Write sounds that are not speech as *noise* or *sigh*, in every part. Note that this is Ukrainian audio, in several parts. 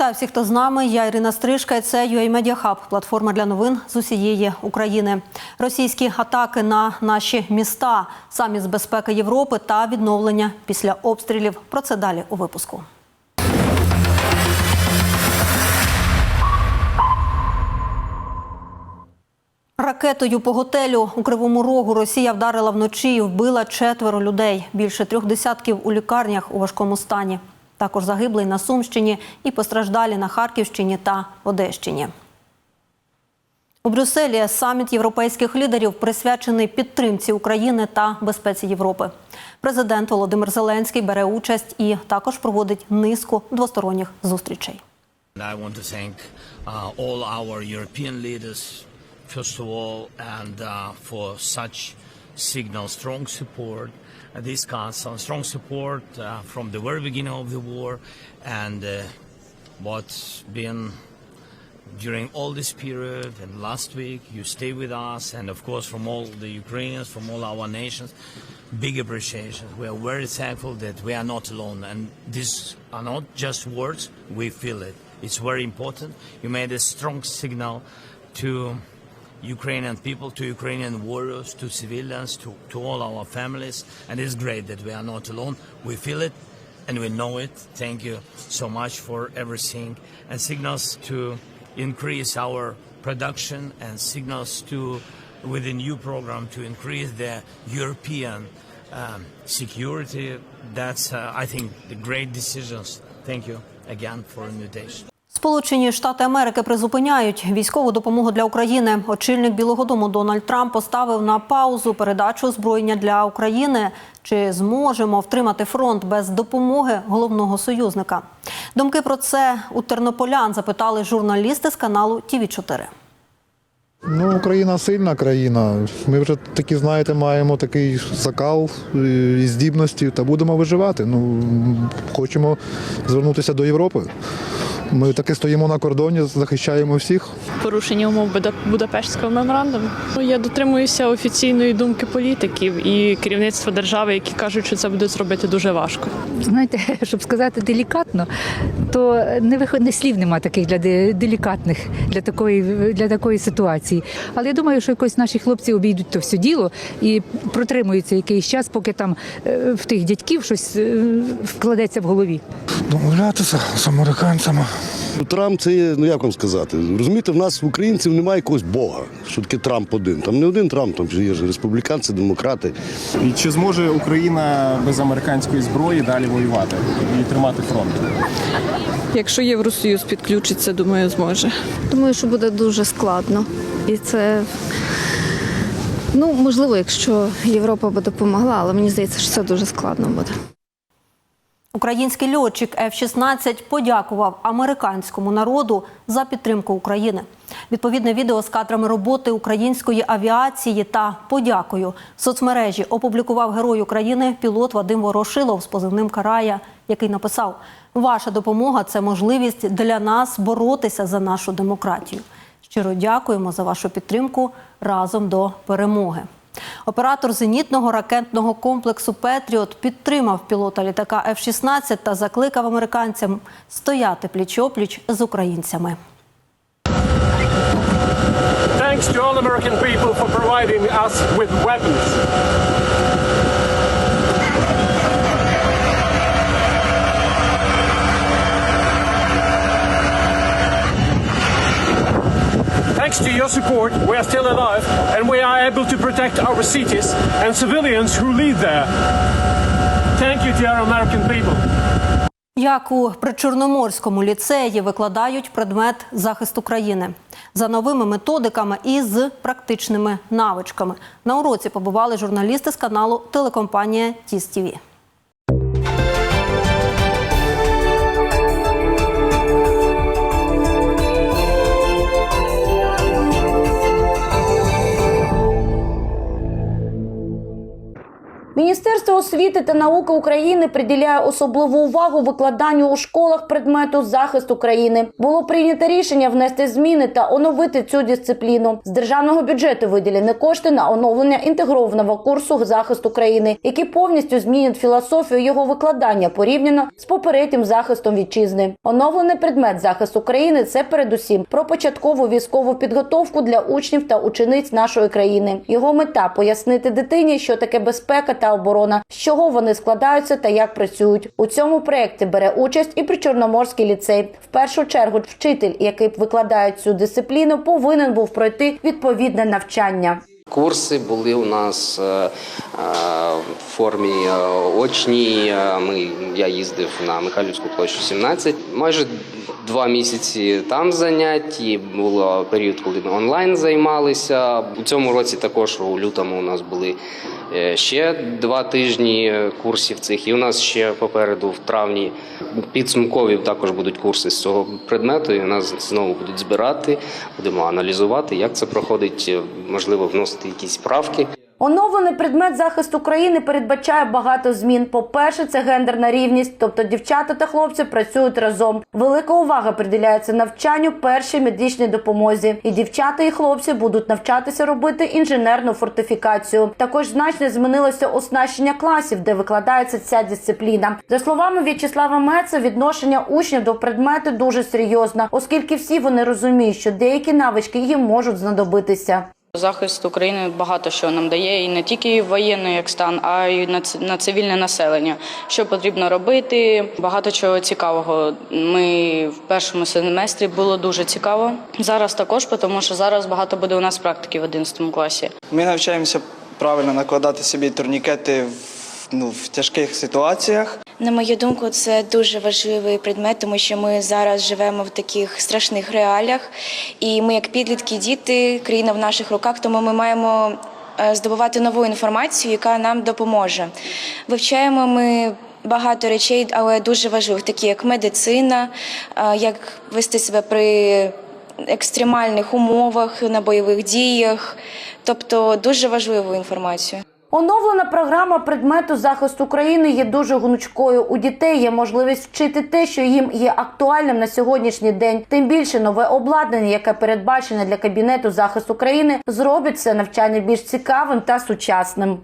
Вітаю всіх, хто з нами. Я Ірина Стрижка. Це UA Media Hub, платформа для новин з усієї України. Російські атаки на наші міста, саміт з безпеки Європи та відновлення після обстрілів. Про це далі у випуску. Ракетою по готелю у Кривому Рогу Росія вдарила вночі і вбила четверо людей. Більше трьох десятків у лікарнях у важкому стані. Також загиблий на Сумщині і постраждалі на Харківщині та Одещині. У Брюсселі саміт європейських лідерів присвячений підтримці України та безпеці Європи. Президент Володимир Зеленський бере участь і також проводить низку двосторонніх зустрічей. Uh, first of all, and uh, for such signal, strong support. Uh, this council, strong support uh, from the very beginning of the war, and uh, what's been during all this period and last week. You stay with us, and of course, from all the Ukrainians, from all our nations, big appreciation. We are very thankful that we are not alone, and these are not just words. We feel it. It's very important. You made a strong signal to Ukrainian people, to Ukrainian warriors, to civilians, to, to all our families, and it's great that we are not alone. We feel it and we know it. Thank you so much for everything and signals to increase our production and signals to with the new program to increase the European um, security. That's uh, I think the great decisions. Thank you again for invitation. Сполучені Штати Америки призупиняють військову допомогу для України. Очільник Білого Дому Дональд Трамп поставив на паузу передачу озброєння для України. Чи зможемо втримати фронт без допомоги головного союзника? Думки про це у тернополян запитали журналісти з каналу ТІВІ 4 Ну, Україна сильна країна. Ми вже такі, знаєте, маємо такий закал е, і здібності та будемо виживати. Ну, хочемо звернутися до Європи. Ми таки стоїмо на кордоні, захищаємо всіх. порушення умов Буда- Будапештського меморандуму. Ну, Я дотримуюся офіційної думки політиків і керівництва держави, які кажуть, що це буде зробити дуже важко. знаєте, *laughs* щоб сказати делікатно, то не виход не слів нема таких для делікатних для такої для такої ситуації. Але я думаю, що якось наші хлопці обійдуть то все діло і протримуються якийсь час, поки там е, в тих дядьків щось е, вкладеться в голові. Домовлятися з американцями. Трамп це є, ну як вам сказати, розумієте, в нас в українців немає якогось Бога, що таке Трамп один. Там не один Трамп, там є ж республіканці, демократи. І чи зможе Україна без американської зброї далі воювати і тримати фронт? Якщо Євросоюз підключиться, думаю, зможе. Думаю, що буде дуже складно. І це ну можливо, якщо Європа би допомогла, але мені здається, що це дуже складно буде. Український льотчик F-16 подякував американському народу за підтримку України. Відповідне відео з кадрами роботи української авіації та подякою в соцмережі опублікував герой України пілот Вадим Ворошилов з позивним Карая, який написав: Ваша допомога це можливість для нас боротися за нашу демократію. Щиро дякуємо за вашу підтримку разом до перемоги. Оператор зенітного ракетного комплексу Петріот підтримав пілота літака F-16 та закликав американцям стояти пліч-опліч з українцями. Thanks to all American people for providing us with weapons. Thanks to your support, we are still alive and we are able to protect our cities and civilians who live there. Thank you to our American people. Як у Причорноморському ліцеї викладають предмет захисту країни за новими методиками і з практичними навичками. На уроці побували журналісти з каналу телекомпанія Тіс ТІВІ. Міністерство освіти та науки України приділяє особливу увагу викладанню у школах предмету захист України. Було прийнято рішення внести зміни та оновити цю дисципліну. З державного бюджету виділені кошти на оновлення інтегрованого курсу захист України, які повністю змінять філософію його викладання порівняно з попереднім захистом вітчизни. Оновлений предмет захист України це передусім про початкову військову підготовку для учнів та учениць нашої країни. Його мета пояснити дитині, що таке безпека та оборона, з чого вони складаються та як працюють. У цьому проєкті бере участь і Причорноморський ліцей. В першу чергу вчитель, який викладає цю дисципліну, повинен був пройти відповідне навчання. Курси були у нас е, е, в формі е, очній. Ми, я їздив на Михайлівську площу 17. Майже два місяці там занять. І було період, коли ми онлайн займалися. У цьому році також у лютому у нас були е, ще два тижні курсів цих. І у нас ще попереду в травні підсумкові також будуть курси з цього предмету. І нас знову будуть збирати, будемо аналізувати, як це проходить, е, можливо, вносити якісь правки. Оновлений предмет захист України передбачає багато змін. По-перше, це гендерна рівність, тобто дівчата та хлопці працюють разом. Велика увага приділяється навчанню першій медичній допомозі. І дівчата і хлопці будуть навчатися робити інженерну фортифікацію. Також значно змінилося оснащення класів, де викладається ця дисципліна. За словами В'ячеслава Меца, відношення учнів до предмету дуже серйозне, оскільки всі вони розуміють, що деякі навички їм можуть знадобитися. Захист України багато що нам дає, і не тільки воєнний як стан, а й на цивільне населення. Що потрібно робити? Багато чого цікавого. Ми в першому семестрі було дуже цікаво. Зараз також, тому що зараз багато буде у нас практики в 11 класі. Ми навчаємося правильно накладати собі турнікети в, ну, в тяжких ситуаціях. На мою думку, це дуже важливий предмет, тому що ми зараз живемо в таких страшних реаліях, і ми, як підлітки, діти, країна в наших руках, тому ми маємо е, здобувати нову інформацію, яка нам допоможе. Вивчаємо ми. Багато речей, але дуже важливих, такі як медицина, е, як вести себе при екстремальних умовах на бойових діях, тобто дуже важливу інформацію. Оновлена програма предмету захисту України є дуже гнучкою. У дітей є можливість вчити те, що їм є актуальним на сьогоднішній день. Тим більше нове обладнання, яке передбачене для кабінету захисту України, зробить це навчання більш цікавим та сучасним.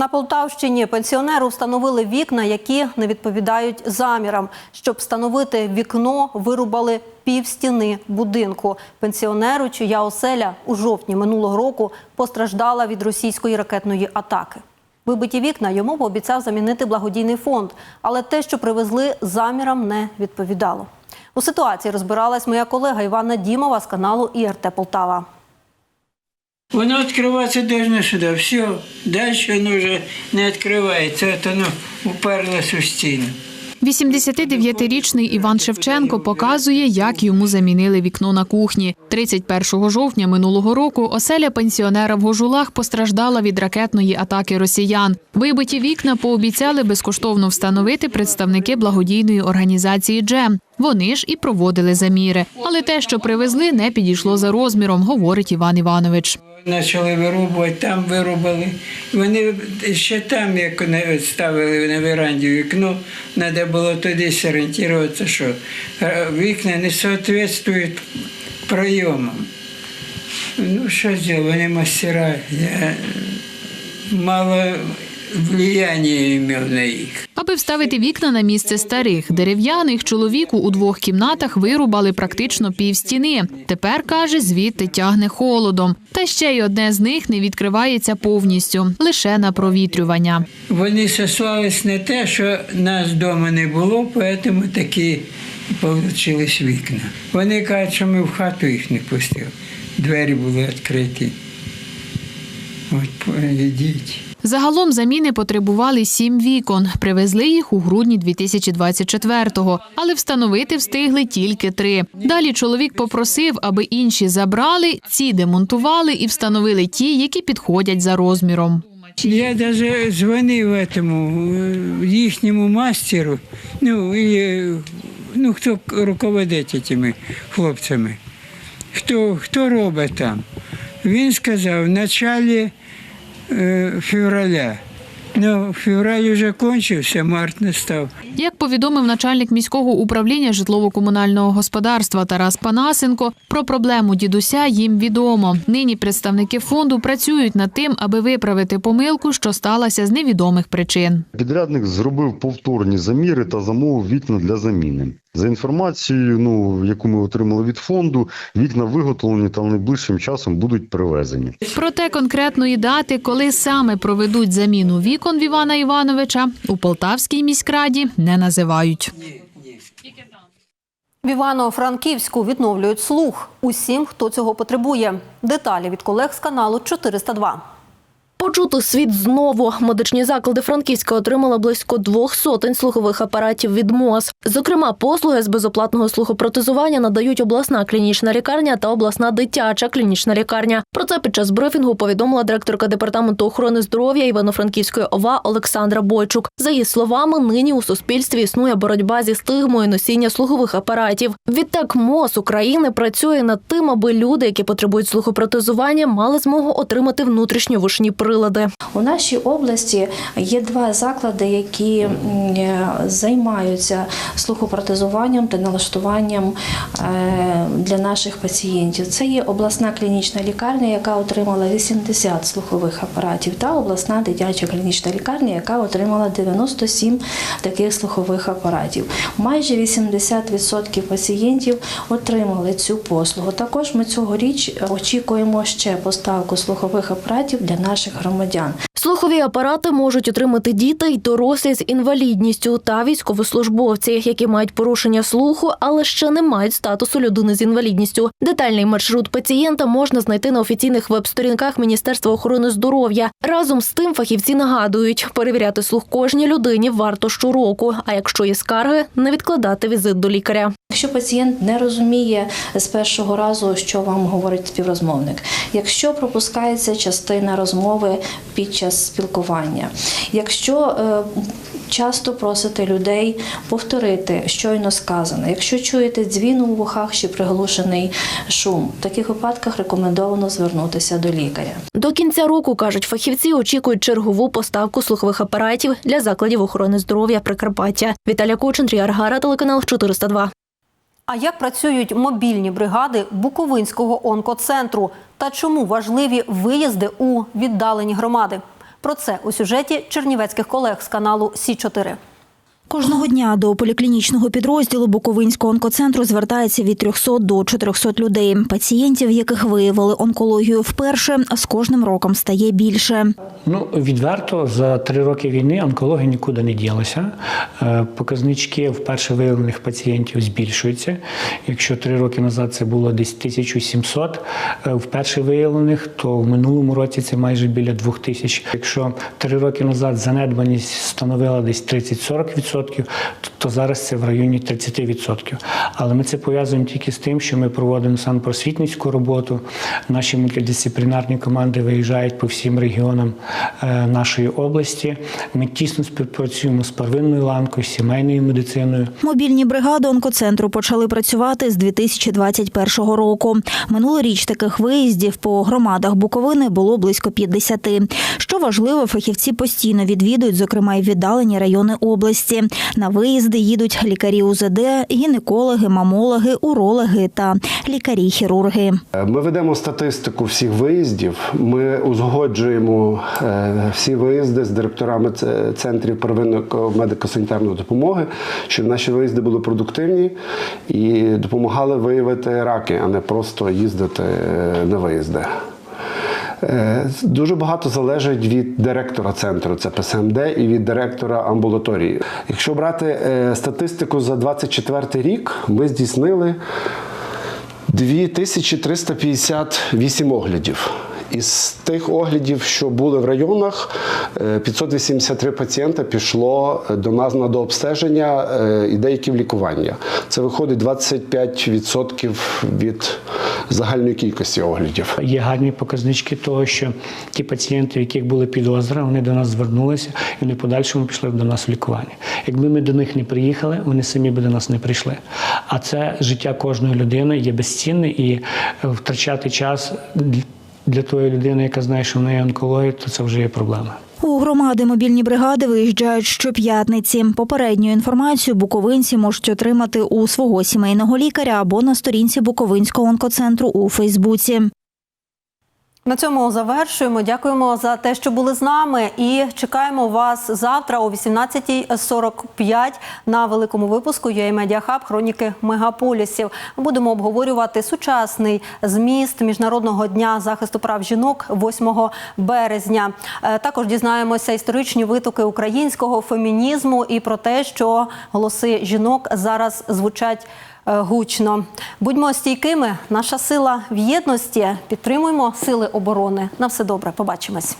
На Полтавщині пенсіонеру встановили вікна, які не відповідають замірам. Щоб встановити вікно, вирубали пів стіни будинку. Пенсіонеру, чия оселя у жовтні минулого року постраждала від російської ракетної атаки. Вибиті вікна йому пообіцяв замінити благодійний фонд, але те, що привезли, замірам не відповідало. У ситуації розбиралась моя колега Івана Дімова з каналу ІРТ Полтава. Воно відкриватися должно сюди. Все, далі воно вже не відкривається. От воно уперлось у стіну. 89-річний Іван Шевченко показує, як йому замінили вікно на кухні. 31 жовтня минулого року оселя пенсіонера в Гожулах постраждала від ракетної атаки росіян. Вибиті вікна пообіцяли безкоштовно встановити представники благодійної організації Джем. Вони ж і проводили заміри. Але те, що привезли, не підійшло за розміром, говорить Іван Іванович. Почали вирубувати, там вирубали. Вони ще там, як ставили на веранді вікно, треба було туди зорієнтуватися, що е, вікна не відповідають прийомам. Ну, що зробити, вони мастера. Я мало влияння мав на їх. Аби вставити вікна на місце старих дерев'яних, чоловіку у двох кімнатах вирубали практично пів стіни. Тепер каже, звідти тягне холодом. Та ще й одне з них не відкривається повністю, лише на провітрювання. Вони сослались на те, що нас вдома не було, тому такі вийшли вікна. Вони кажуть, що ми в хату їх не пустили. Двері були відкриті. От йдіть. Загалом заміни потребували сім вікон. Привезли їх у грудні 2024-го, але встановити встигли тільки три. Далі чоловік попросив, аби інші забрали, ці демонтували і встановили ті, які підходять за розміром. Я навіть дзвонив этому, е, їхньому мастеру, ну, і, е, ну хто руководить цими хлопцями, хто, хто робить там. Він сказав, в началі февраля. Ну, февраль вже кончився, март настав. Як повідомив начальник міського управління житлово-комунального господарства Тарас Панасенко, про проблему дідуся їм відомо. Нині представники фонду працюють над тим, аби виправити помилку, що сталася з невідомих причин. Підрядник зробив повторні заміри та замовив вікна для заміни. За інформацією, ну яку ми отримали від фонду, вікна виготовлені та найближчим часом будуть привезені. Проте конкретної дати, коли саме проведуть заміну вікон в Івана Івановича, у Полтавській міськраді не називають. В Івано-Франківську відновлюють слух усім, хто цього потребує. Деталі від колег з каналу 402. Почути світ знову. Медичні заклади Франківська отримали близько двох сотень слухових апаратів від МОЗ. Зокрема, послуги з безоплатного слухопротезування надають обласна клінічна лікарня та обласна дитяча клінічна лікарня. Про це під час брифінгу повідомила директорка департаменту охорони здоров'я Івано-Франківської ОВА Олександра Бойчук. За її словами, нині у суспільстві існує боротьба зі стигмою носіння слухових апаратів. Відтак МОЗ України працює над тим, аби люди, які потребують слухопротезування, мали змогу отримати внутрішньовушні прилади. У нашій області є два заклади, які е, займаються слухопротезуванням та налаштуванням е, для наших пацієнтів. Це є обласна клінічна лікарня, яка отримала 80 слухових апаратів, та обласна дитяча клінічна лікарня, яка отримала 97 таких слухових апаратів. Майже 80% пацієнтів отримали цю послугу. Також ми цьогоріч очікуємо ще поставку слухових апаратів для наших громадян. Слухові апарати можуть отримати діти й дорослі з інвалідністю та військовослужбовці, які мають порушення слуху, але ще не мають статусу людини з інвалідністю. Детальний маршрут пацієнта можна знайти на офіційних веб-сторінках Міністерства охорони здоров'я. Разом з тим фахівці нагадують, перевіряти слух кожній людині варто щороку. А якщо є скарги, не відкладати візит до лікаря. Якщо пацієнт не розуміє з першого разу, що вам говорить співрозмовник, якщо пропускається частина розмови під час спілкування, якщо е, часто просите людей повторити щойно сказане, якщо чуєте дзвін у вухах чи приглушений шум, в таких випадках рекомендовано звернутися до лікаря. До кінця року кажуть фахівці, очікують чергову поставку слухових апаратів для закладів охорони здоров'я Прикарпаття. Віталія Кочин, Тріар Гара, телеканал 402. А як працюють мобільні бригади Буковинського онкоцентру та чому важливі виїзди у віддалені громади? Про це у сюжеті чернівецьких колег з каналу Сі 4 Кожного дня до поліклінічного підрозділу Буковинського онкоцентру звертається від 300 до 400 людей. Пацієнтів, яких виявили онкологію вперше, з кожним роком стає більше. Ну, відверто, за три роки війни онкологія нікуди не ділася. Е, Показнички вперше виявлених пацієнтів збільшуються. Якщо три роки назад це було десь 1700 е, вперше виявлених, то в минулому році це майже біля 2000. Якщо три роки назад занедбаність становила десь 30-40%, то зараз це в районі 30%. Але ми це пов'язуємо тільки з тим, що ми проводимо саме просвітницьку роботу. Наші мультидисциплінарні команди виїжджають по всім регіонам е, нашої області. Ми тісно співпрацюємо з первинною ланкою, сімейною медициною. Мобільні бригади онкоцентру почали працювати з 2021 року. Минулоріч таких виїздів по громадах Буковини було близько 50. Що важливо, фахівці постійно відвідують, зокрема й віддалені райони області. На виїзди їдуть лікарі УЗД, гінекологи, мамологи, урологи та лікарі-хірурги. Ми ведемо статистику всіх виїздів. Ми узгоджуємо е, всі виїзди з директорами центрів первинної медико-санітарної допомоги, щоб наші виїзди були продуктивні і допомагали виявити раки, а не просто їздити е, на виїзди. Е, Дуже багато залежить від директора центру, це і від директора амбулаторії. Якщо брати е, статистику за 24 рік, ми здійснили 2358 оглядів. Із тих оглядів, що були в районах, е, 583 пацієнта пішло до нас на дообстеження е, і деякі в лікування. Це виходить 25% від загальної кількості оглядів. Є гарні показнички того, що ті пацієнти, в яких були підозри, вони до нас звернулися і вони подальшому пішли до нас в лікування. Якби ми до них не приїхали, вони самі би до нас не прийшли. А це життя кожної людини є безцінне і втрачати час для тої людини, яка знає, що в неї онкологія, то це вже є проблема. У громади мобільні бригади виїжджають щоп'ятниці. Попередню інформацію буковинці можуть отримати у свого сімейного лікаря або на сторінці Буковинського онкоцентру у Фейсбуці. На цьому завершуємо. Дякуємо за те, що були з нами, і чекаємо вас завтра о 18.45 на великому випуску UA Media Hub Хроніки мегаполісів. Будемо обговорювати сучасний зміст міжнародного дня захисту прав жінок 8 березня. Е, Також дізнаємося історичні витоки українського фемінізму і про те, що голоси жінок зараз звучать гучно. Будьмо стійкими. Наша сила в єдності. Підтримуємо сили оборони. На все добре. Побачимось.